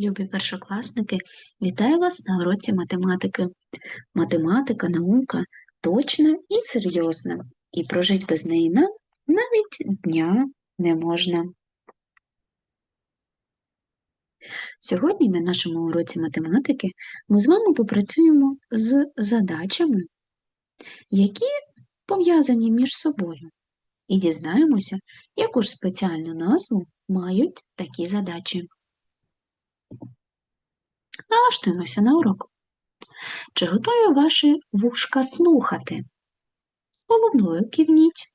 Любі першокласники, вітаю вас на уроці математики. Математика, наука точна і серйозна, і прожить без неї нам навіть дня не можна. Сьогодні на нашому уроці математики ми з вами попрацюємо з задачами, які пов'язані між собою, і дізнаємося, яку ж спеціальну назву мають такі задачі. Налаштуємося на урок. Чи готові ваші вушка слухати? Головною кивніть.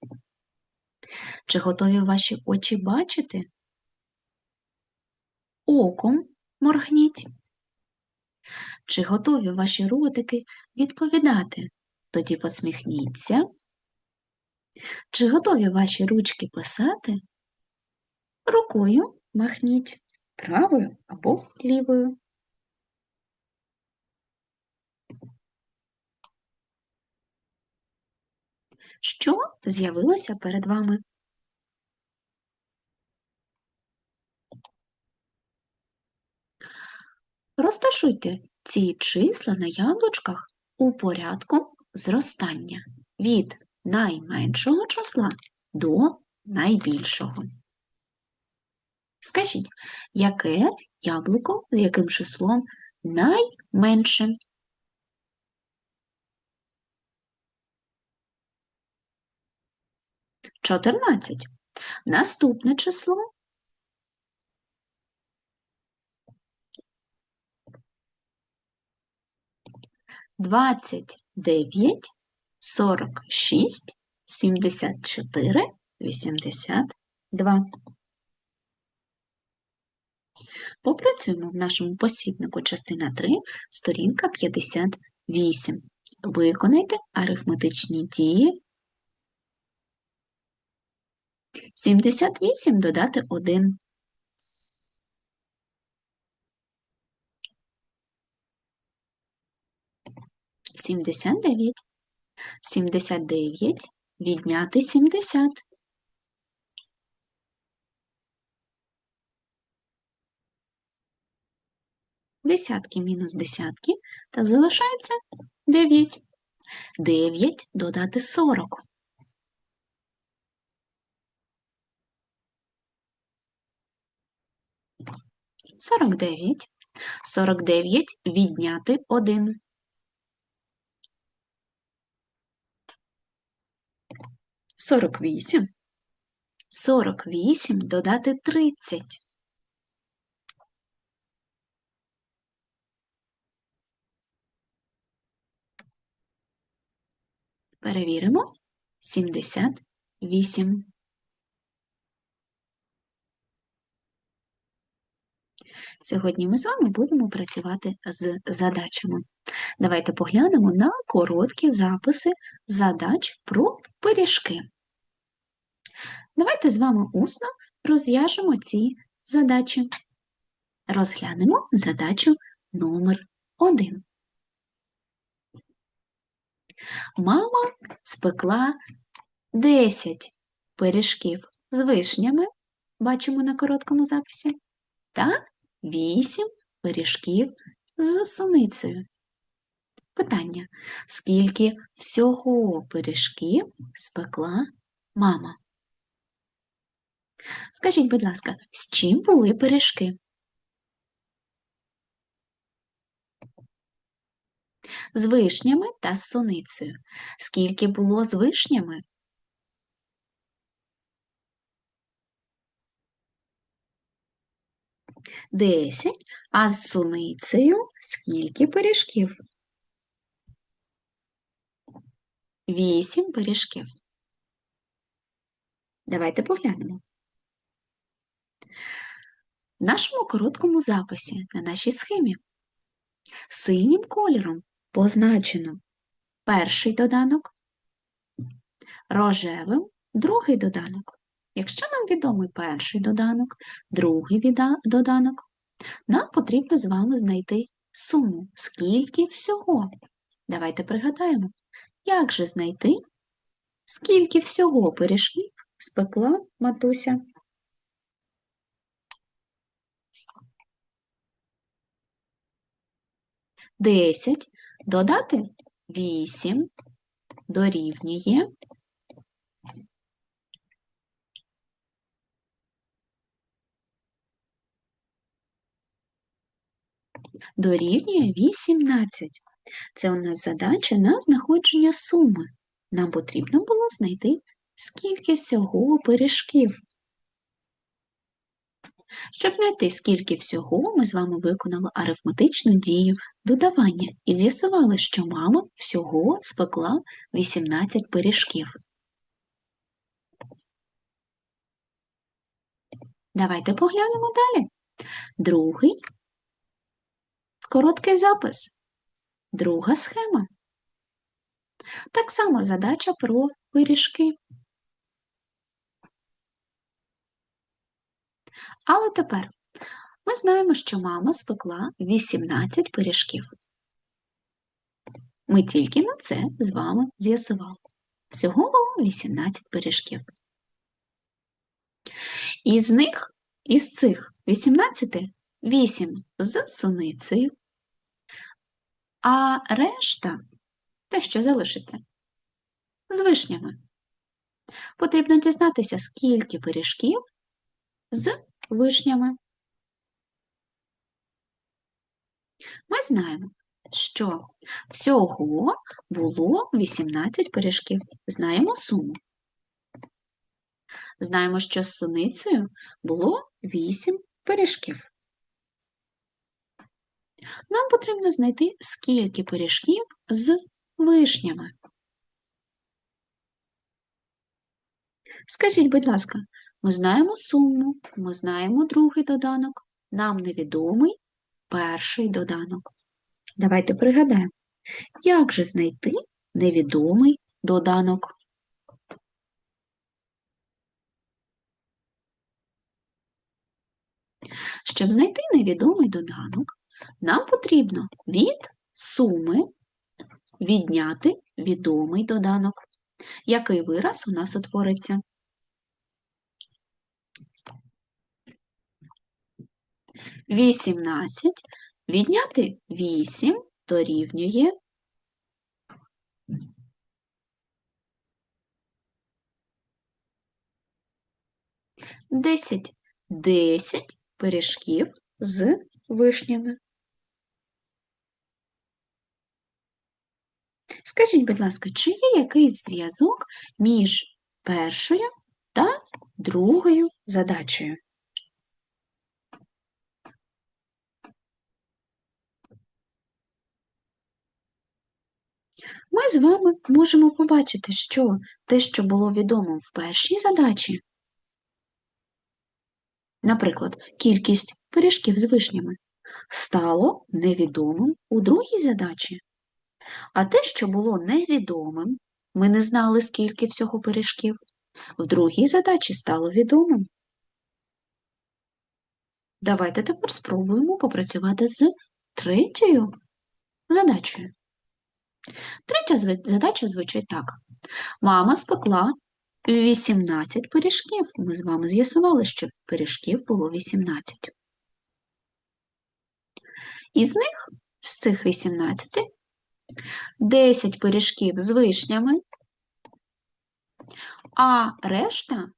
Чи готові ваші очі бачити? Оком моргніть. Чи готові ваші ротики відповідати? Тоді посміхніться. Чи готові ваші ручки писати? Рукою махніть правою або лівою. Що з'явилося перед вами? Розташуйте ці числа на яблучках у порядку зростання від найменшого числа до найбільшого. Скажіть, яке яблуко з яким числом найменше? Чотирнадцять. Наступне число двадцять дев'ять, сорок шість, сімдесят чотири, вісімдесят два. Попрацюємо в нашому посібнику частина 3, сторінка 58. Виконайте арифметичні дії 78 додати 1. Сімдесят дев'ять. Сімдесят дев'ять відняти сімдесят. Десятки мінус десятки, та залишається дев'ять. Дев'ять додати сорок. Сорок дев'ять. Сорок дев'ять відняти один. Сорок вісім. Сорок вісім додати тридцять. Перевіримо. Сімдесят вісім. Сьогодні ми з вами будемо працювати з задачами. Давайте поглянемо на короткі записи задач про пиріжки. Давайте з вами усно розв'яжемо ці задачі. Розглянемо задачу номер 1. Мама спекла 10 пиріжків з вишнями, бачимо на короткому записі, та 8 пиріжків з суницею. Питання: скільки всього пиріжків спекла мама? Скажіть, будь ласка, з чим були пиріжки? З вишнями та з суницею. Скільки було з вишнями? Десять. А з суницею скільки пиріжків? Вісім пиріжків. Давайте поглянемо. В нашому короткому записі на нашій схемі синім кольором позначено перший доданок, рожевим другий доданок. Якщо нам відомий перший доданок, другий доданок, нам потрібно з вами знайти суму. Скільки всього? Давайте пригадаємо, як же знайти, скільки всього пиріжків спекла матуся. 10 додати 8 дорівнює дорівнює 18. Це у нас задача на знаходження суми. Нам потрібно було знайти, скільки всього пиріжків. Щоб знайти, скільки всього, ми з вами виконали арифметичну дію додавання і з'ясували, що мама всього спекла 18 пиріжків. Давайте поглянемо далі. Другий короткий запис. Друга схема. Так само задача про пиріжки. Але тепер ми знаємо, що мама спекла 18 пиріжків. Ми тільки на це з вами з'ясували. Всього було 18 пиріжків. Із них, із цих 18, 8 з суницею, а решта те, що залишиться, з вишнями. Потрібно дізнатися, скільки пиріжків з вишнями. Ми знаємо, що всього було 18 пиріжків. Знаємо суму. Знаємо, що з суницею було 8 пиріжків. Нам потрібно знайти, скільки пиріжків з вишнями. Скажіть, будь ласка, ми знаємо суму, ми знаємо другий доданок, нам невідомий перший доданок. Давайте пригадаємо, як же знайти невідомий доданок. Щоб знайти невідомий доданок, нам потрібно від суми відняти відомий доданок. Який вираз у нас утвориться? Вісімнадцять відняти вісім дорівнює десять. Десять пиріжків з вишнями. Скажіть, будь ласка, чи є якийсь зв'язок між першою та другою задачею? Ми з вами можемо побачити, що те, що було відомо в першій задачі, наприклад, кількість пиріжків з вишнями, стало невідомим у другій задачі. А те, що було невідомим, ми не знали, скільки всього пиріжків, в другій задачі стало відомим. Давайте тепер спробуємо попрацювати з третьою задачею. Третя задача звучить так. Мама спекла 18 пиріжків. Ми з вами з'ясували, що пиріжків було 18. Із них, з цих 18, 10 пиріжків з вишнями, а решта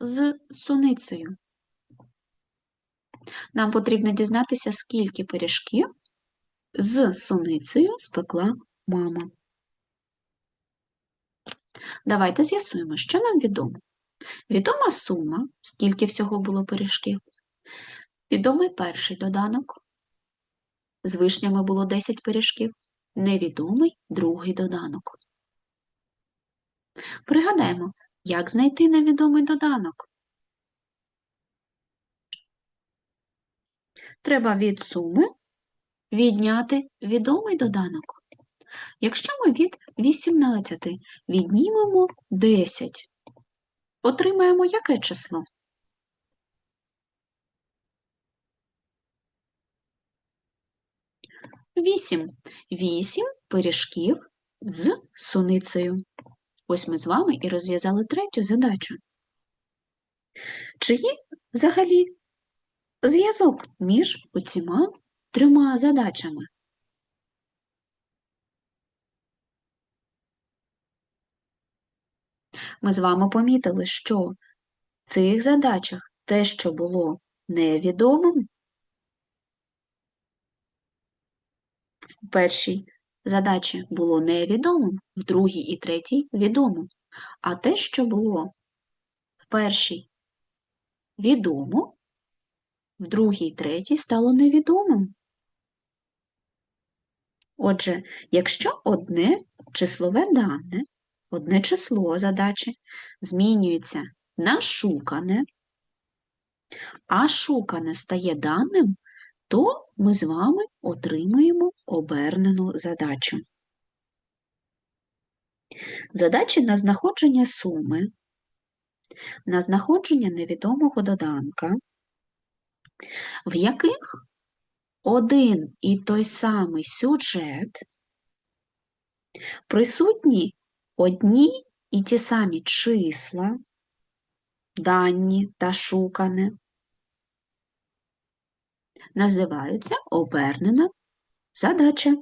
з суницею. Нам потрібно дізнатися, скільки пиріжків з суницею спекла мама. Давайте з'ясуємо, що нам відомо. Відома сума, скільки всього було пиріжків. Відомий перший доданок. З вишнями було 10 пиріжків. Невідомий другий доданок. Пригадаємо, як знайти невідомий доданок. Треба від суми відняти відомий доданок. Якщо ми від 18 віднімемо 10, отримаємо яке число? Вісім. Вісім пиріжків з суницею. Ось ми з вами і розв'язали третю задачу. Чи є взагалі зв'язок між оціма трьома задачами? Ми з вами помітили, що в цих задачах те, що було невідомим, в першій задачі було невідомим, в другій і третій відомим. А те, що було в першій відомо, в другій і третій стало невідомим. Отже, якщо одне числове дане, одне число задачі змінюється на шукане, а шукане стає даним, то ми з вами отримуємо обернену задачу. Задачі на знаходження суми, на знаходження невідомого доданка, в яких один і той самий сюжет присутні одні і ті самі числа, дані та шукане, називаються обернена задача.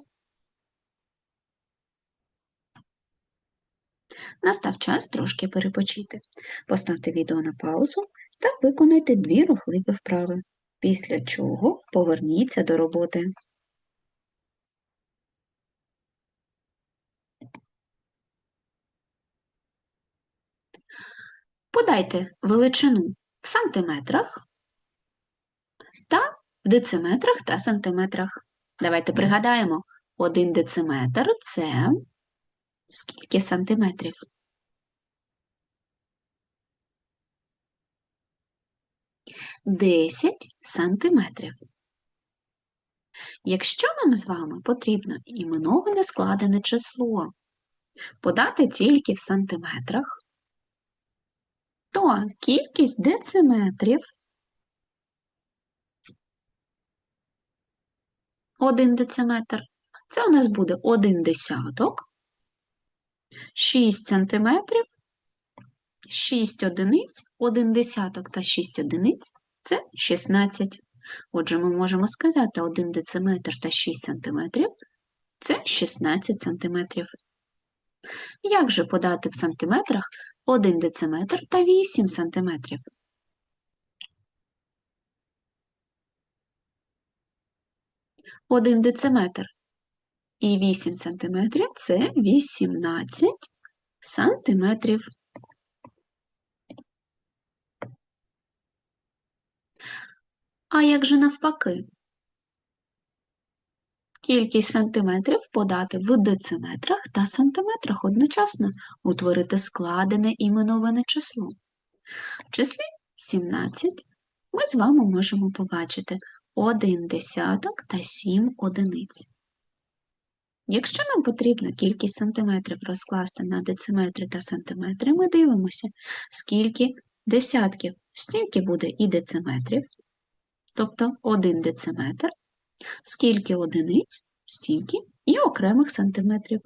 Настав час трошки перепочити. Поставте відео на паузу та виконайте дві рухливі вправи, після чого поверніться до роботи. Подайте величину в сантиметрах та в дециметрах та сантиметрах. Давайте пригадаємо, один дециметр це скільки сантиметрів? Десять сантиметрів. Якщо нам з вами потрібно іменоване складене число подати тільки в сантиметрах, то кількість дециметрів 1 дециметр. Це у нас буде 1 десяток, 6 сантиметрів, 6 одиниць, 1 десяток та 6 одиниць це 16. Отже, ми можемо сказати 1 дециметр та 6 сантиметрів це 16 сантиметрів. Як же подати в сантиметрах 1 дециметр та 8 сантиметрів? Один дециметр і 8 сантиметрів це 18 сантиметрів. А як же навпаки? Кількість сантиметрів подати в дециметрах та сантиметрах одночасно утворити складене іменоване число. В числі 17 ми з вами можемо побачити 1 десяток та 7 одиниць. Якщо нам потрібно кількість сантиметрів розкласти на дециметри та сантиметри, ми дивимося, скільки десятків, стільки буде і дециметрів, тобто 1 дециметр, скільки одиниць, стільки і окремих сантиметрів.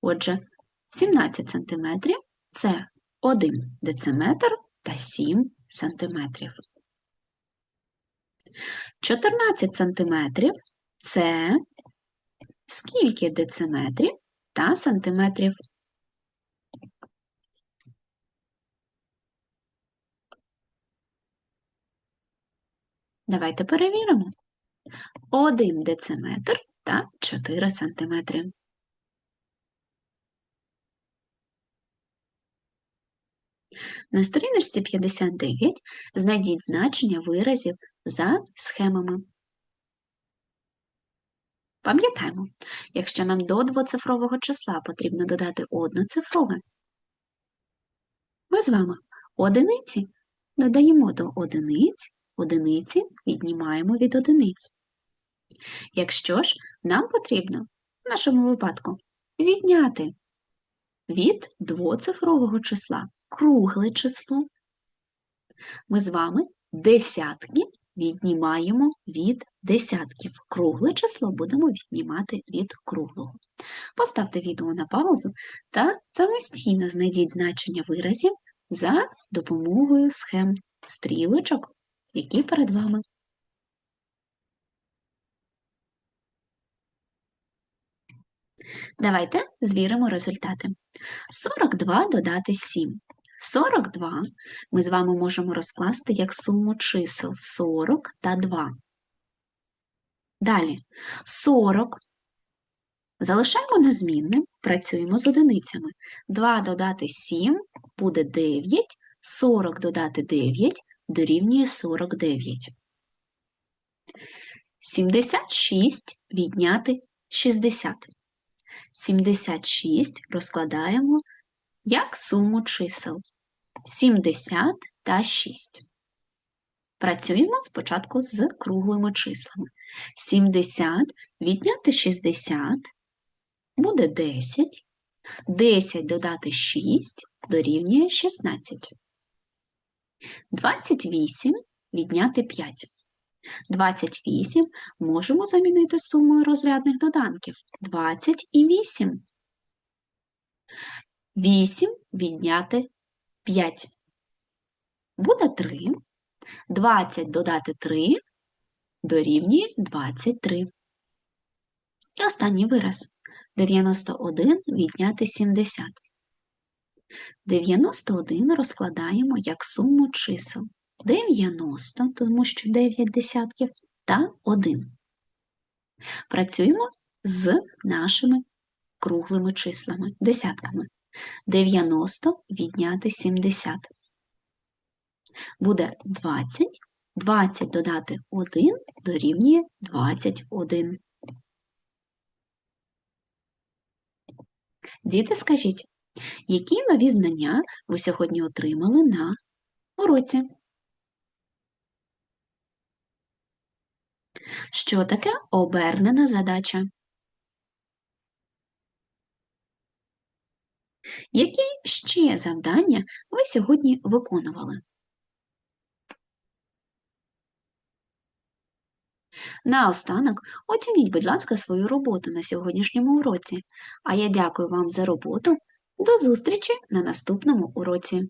Отже, 17 сантиметрів – це 1 дециметр та 7 сантиметрів. 14 сантиметрів – це скільки дециметрів та сантиметрів. Давайте перевіримо. 1 дециметр та 4 сантиметри. На сторіночці 59 знайдіть значення виразів за схемами. Пам'ятаємо, якщо нам до двоцифрового числа потрібно додати одноцифрове, ми з вами одиниці додаємо до одиниць, одиниці віднімаємо від одиниць. Якщо ж нам потрібно в нашому випадку відняти від двоцифрового числа кругле число, ми з вами десятки віднімаємо від десятків. Кругле число будемо віднімати від круглого. Поставте відео на паузу та самостійно знайдіть значення виразів за допомогою схем стрілочок, які перед вами. Давайте звіримо результати. 42 додати 7. 42 ми з вами можемо розкласти як суму чисел 40 та 2. Далі 40 залишаємо незмінним, працюємо з одиницями. 2 додати 7 буде 9, 40 додати 9 дорівнює 49. 76 відняти 60. 76 розкладаємо як суму чисел 70 та 6. Працюємо спочатку з круглими числами. 70 відняти 60 буде 10. 10 додати 6 дорівнює 16. 28 відняти 5. 28 можемо замінити сумою розрядних доданків 20 і 8. 8 відняти 5. Буде 3. 20 додати 3 дорівнює 23. І останній вираз. 91 відняти 70. 91 розкладаємо як суму чисел 90, тому що 9 десятків, та 1. Працюємо з нашими круглими числами, десятками. 90 відняти 70. Буде 20. 20 додати 1 дорівнює 21. Діти, скажіть, які нові знання ви сьогодні отримали на уроці? Що таке обернена задача? Які ще завдання ви сьогодні виконували? Наостанок оцініть, будь ласка, свою роботу на сьогоднішньому уроці. А я дякую вам за роботу. До зустрічі на наступному уроці!